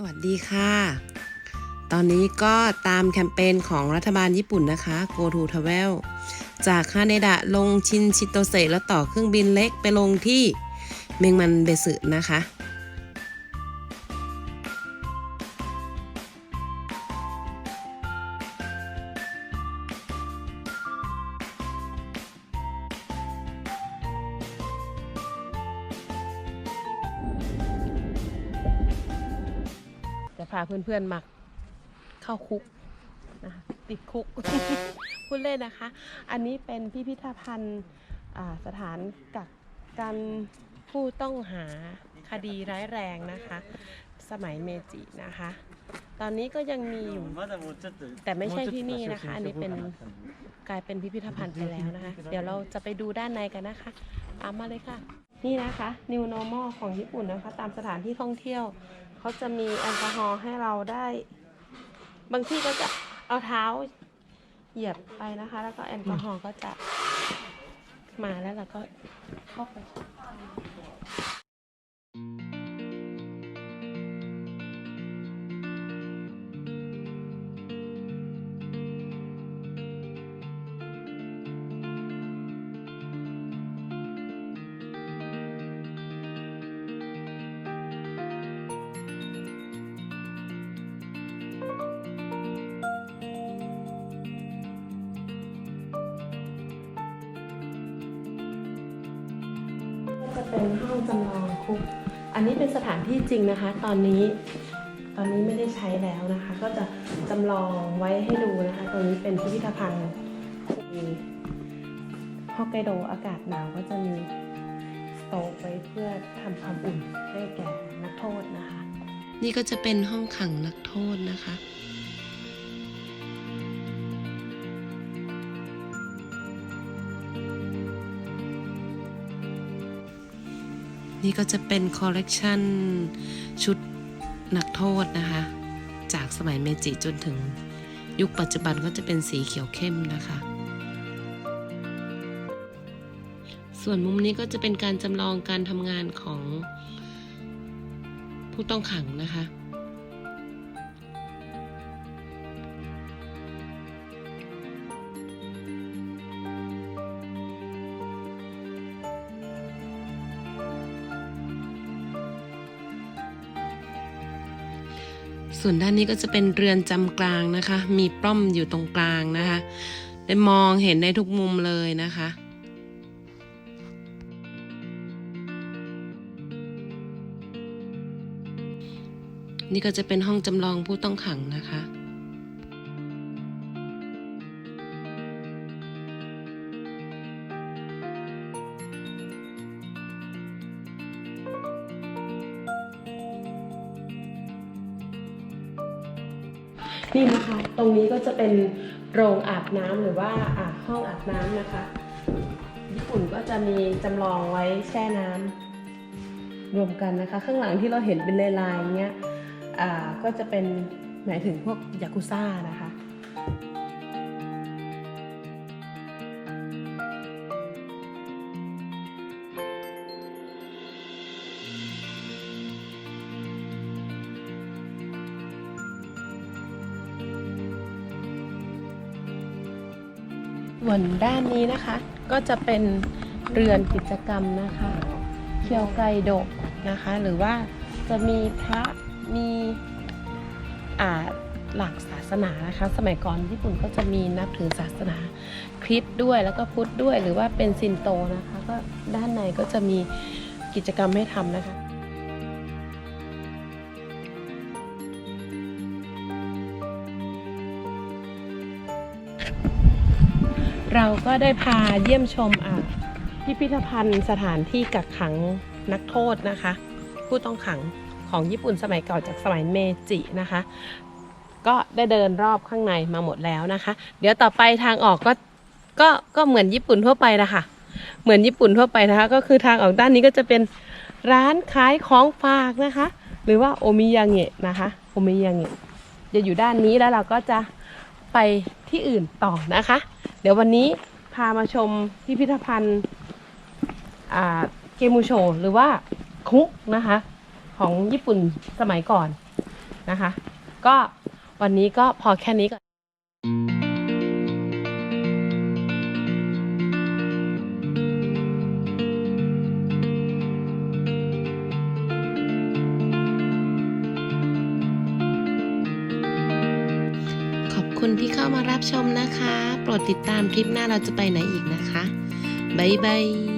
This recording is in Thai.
สวัสดีค่ะ ตอนนี้ก็ตามแคมเปญของรัฐบาลญี่ปุ่นนะคะ Go to Travel จากฮาเนดะลงชินชิโตเซแล้วต่อเครื่องบินเล็กไปลงที่เมงมันเบสึนะคะ จะพาเพื่อนๆมาเข้าคุกนะติดคุกพูดเล่นนะคะ อันนี้เป็นพิพิธภัณฑ์สถานกักกันผู้ต้องหาคดีร้ายแรงนะคะ สมัยเมจินะคะ ตอนนี้ก็ยังมีอยู่ แต่ไม่ใช่ที่นี่นะคะ อันนี้เป็นกลายเป็นพิพิธภัณฑ์ไปแล้วนะคะ เดี๋ยวเราจะไปดูด้านในกันนะคะตามมาเลยค่ะ นี่นะคะ New Normal ของญี่ปุ่นนะคะ ตามสถานที่ท่องเที่ยว เขาจะมีแอลกอฮอล์ให้เราได้ บางที่ก็จะเอาเท้าเหยียบไปนะคะ แล้วก็แอลกอฮอล์ก็จะมาแล้วเราก็เข้าไป จะเป็นห้องจำลองคุก อันนี้เป็นสถานที่จริงนะคะ ตอนนี้ ตอนนี้ไม่ได้ใช้แล้วนะคะ ก็จะจำลองไว้ให้ดูนะคะ ตรงนี้เป็นพิพิธภัณฑ์มีฮอกไกโดอากาศหนาวก็จะมีสโต๊ะไว้เพื่อทำความอุ่นให้แก่นักโทษนะคะ นี่ก็จะเป็นห้องขังนักโทษนะคะ นี่ก็จะเป็นคอลเลกชันชุดนักโทษนะคะ จากสมัยเมจิจนถึงยุคปัจจุบันก็จะเป็นสีเขียวเข้มนะคะ ส่วนมุมนี้ก็จะเป็นการจำลองการทำงานของผู้ต้องขังนะคะ ส่วนด้านนี้ก็จะเป็นเรือนจำกลางนะคะ มีปล้อมอยู่ตรงกลางนะคะได้มองเห็นได้ทุกมุมเลยนะคะนี่ก็จะเป็นห้องจำลองผู้ต้องขังนะคะ นี่นะคะ ตรงนี้ก็จะเป็นโรงอาบน้ำหรือว่าอาห้องอาบน้ำนะคะ ญี่ปุ่นก็จะมีจำลองไว้แช่น้ำรวมกันนะคะ ข้างหลังที่เราเห็นเป็นลายๆเนี้ยอ่าก็จะเป็นหมายถึงพวกยากุซ่านะคะ ส่วนด้านนี้นะคะ ก็จะเป็นเรือนกิจกรรมนะคะเคียวไกโดะนะคะ หรือว่าจะมีพระมีอ่าหลักศาสนานะคะ สมัยก่อนญี่ปุ่นก็จะมีนับถือศาสนาคริสต์ด้วยแล้วก็พุทธด้วย หรือว่าเป็นซินโตนะคะ ก็ด้านในก็จะมีกิจกรรมให้ทำนะคะ เราก็ได้พาเยี่ยมชมอ่พิพิธภัณฑ์สถานที่กักขังนักโทษนะคะ ผู้ต้องขังของญี่ปุ่นสมัยเก่าจากสมัยเมจินะคะ ก็ได้เดินรอบข้างในมาหมดแล้วนะคะ เดี๋ยวต่อไปทางออกก็ก็ก็เหมือนญี่ปุ่นทั่วไปนะคะเหมือนญี่ปุ่นทั่วไปนะคะ ก็คือทางออกด้านนี้ก็จะเป็นร้านขายของฝากนะคะ หรือว่าโอมิยาเงะนะคะโอมิยาเงะจะอยู่ด้านนี้แล้วเราก็จะไปที่อื่นต่อนะคะ ดี๋ยววันนี้พามาชมพิพิธภัณฑ์เกมูโชหรือว่าคุกนะคะ ของญี่ปุ่นสมัยก่อนนะคะ ก็วันนี้ก็พอแค่นี้ก่อน คุณที่เข้ามารับชมนะคะ โปรดติดตามคลิปหน้าเราจะไปไหนอีกนะคะ บ๊ายบาย